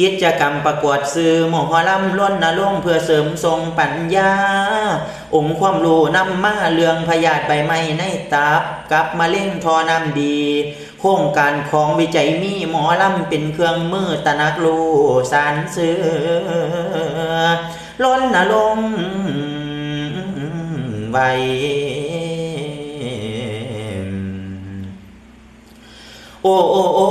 กิจกรรมประกวดสื่อหมอหลำล้นนลงเพื่อเสริมทรงปัญญา องค์ความรู้นำมาเรื่องพยาธิใบไม้ในตับกับมะเร็งทอน้ำดี โครงการของวิจัยมีหมอลำเป็นเครื่องมือตะนักรู้สารสือล้นนลงค์ไวโอ้โอ้โอ้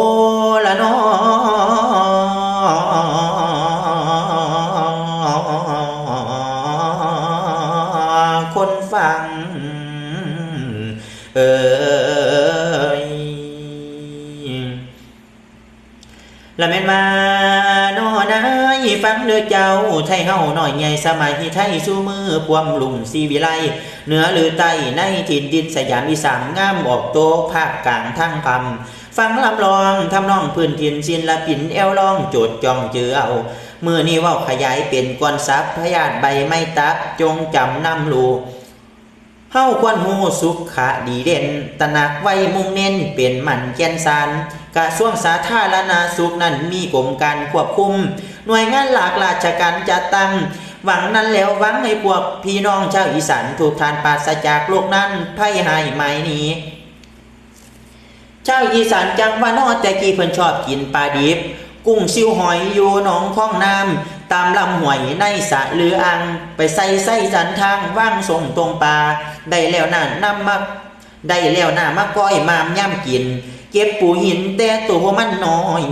คนฟัง เอ่ยละแม่นมาโนนายฟังเด้อเจ้า ไทยเฮาหน่อยใหญ่สมัยไทยสู้มือพวมลุงสีวิไลเหนือหรือใต้ในถิ่นดินสยามอีสานงามออกโตภาคกลางทั้งคำฟังลำลองทำนองพื้นถิ่นศิลปินแอวลองโจดจองเจือเอา มือนี้ว่าขยายเป็นก้อนซับพยาธิใบไม้ตับจงจำนำลูเฮาควรหูสุขะดีเด่นตระหนักไว้มุ่งเน้นเป็นหมันแกนสารกระทรวงสาธารณสุขนั้นมีกรมการควบคุม หน่วยงานหลากราชการจัดตั้งหวังนั้นแล้วหวังให้พวกพี่น้องชาวอีสานถูกทานปราศจากโรคนั้นภัยหายไหมนี้ชาวอีสานจังว่านอแต่กี้เพิ่นชอบกินปลาดิบ กุ้งซิวหอยอยู่หนองคลองน้ำตามลำห้วยในสะหรืออ่างไปใส่ใส่สันทางว่างส่งตรงปลาได้แล้วน่ะนำมาได้แล้วน่ะมาก้อยมามย่ำกิน เก็บปูหินแต่ตัวมันน้อย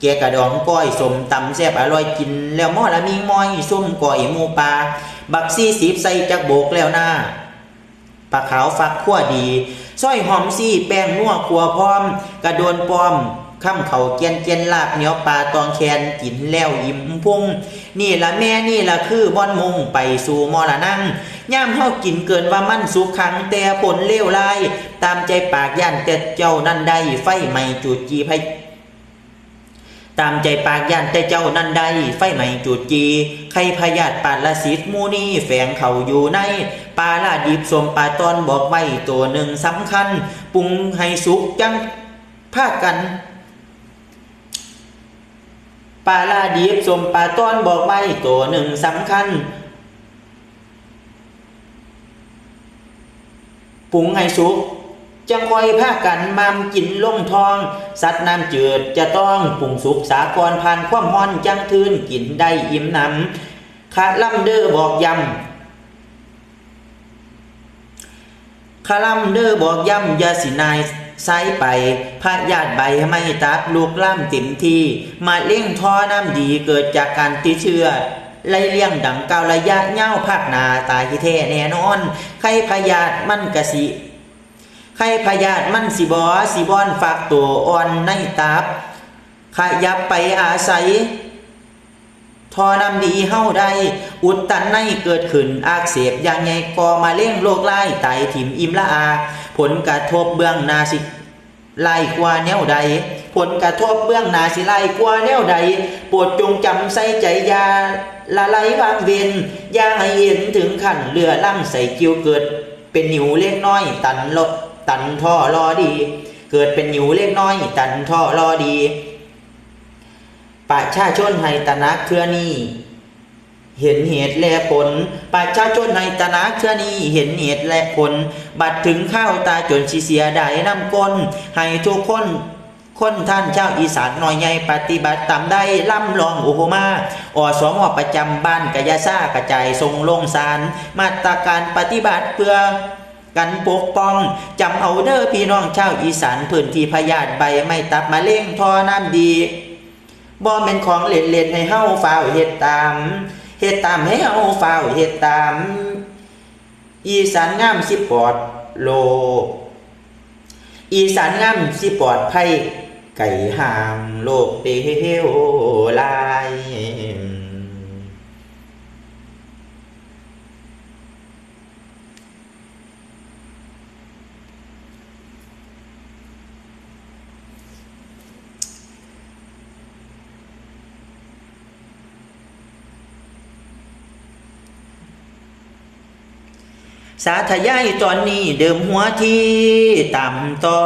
แกกระดองก้อยสมตำแซ่บอร่อยกิน แล้วหม้อละมีม้อยส้มก้อยหมูปลาบักซี่สีบใส่จักโบกแล้วหน้าปลาขาวฟักขั่วดีส้อยหอมซี่แป้งนัวขัวพร้อม กระโดนปลอม ข้ามเขาเกียนเกียนลาบเหนียวปลาตองแคนกินแล้วยิ้มพุ่งนี่ละแม่นี่ละคือบอนมุงไปสู่มอละนั่งย่ามเฮากินเกินว่ามันสุขขังแต่ผลเลวลาย ตามใจปากย่านแต่เจ้านั่นได้ไฟไหม้จูดจีไพตามใจปากย่านแต่เจ้านั่นใดไฟไหม้จุดจี ใครพยาธิปาละสิทมูนี่แฝงเขาอยู่ในปลาลาดิบสมปลาตอนบอกไว้ตัวหนึ่งสำคัญปรุงให้สุกจังพากัน ปลาลาดิบสมปลาต้อนบอกไว้ตัวหนึ่งสำคัญปรุงให้สุกจังคอยพากันมามกินลงทอง สัตว์น้ำจืดจะต้องปรุงสุกสากรผ่านความฮ้อนจังทืนกินได้อิ่มหนำขาล่ำเด้อบอกยำขาล่ำเด้อบอกยำยาสินาย ไซไปพาดญาติใบไม่ตักลูกล่ำติ่มทีมาเลี้ยงท่อน้ำดีเกิดจากการติดเชื้อไล่เลี้ยงดังเการะยะเง่าภาคนาตายที่แท้แน่นอน ใครพยาธิมั่นกะสิไข้พยาธิมั่นสิบอสิบอนฝากตัวอ่อนในตับขยับไปอาศัย ทอนำดีเฮาได้ อุดตันในเกิดขึ้นอักเสบอย่างไงก่อมาเล่งโรคไล่ไตถิ่มอิมละอา ผลกระทบเบื้องนาสิไล่กว่าแนวใด ผลกระทบเบื้องนาสิไล่กว่าแนวใดโปรดจงจำใส่ใจยาละไลวางเวียนยาให้เห็นถึงขั้นเรือล่ำใส่กิ้วเกิด เป็นหนิวเล็กน้อย ตันลดตันท่อรอดี เกิดเป็นหนิวเล็กน้อย ตันท่อรอดี ประชาชนให้ตระหนักเทื่อนี้เห็นเหตุและผล ประชาชนในตระหนักเทื่อนี้เห็นเหตุและผล บัดถึงข้าวตาจนสิเสียไดายน้ำก้นให้ทุกคนคนท่านเจ้าอีสานน้อยใหญ่ปฏิบัติตามได้ล่ำลองโอโหมาอสมอประจำบ้านกะยาซ่ากระจายทรงลงสาร มาตรการปฏิบัติเพื่อกันปกป้องจำเอาเด้อพี่น้องชาวอีสานพื้นที่พยาธิใบไม่ตับมาเล่งทอน้ำดี บ่แม่นของเล่นเล่นๆให้เฮาฝ้าวเฮ็ดตามเฮ็ดตามให้เฮาฝ้าวเฮ็ดตาม อีสานงามสิปลอดโลกอีสานงามสิปลอดภัยไก่หางโลกเปลวลาย สาธยายตอนนี้เดิมหัวที่ต่ำต่อ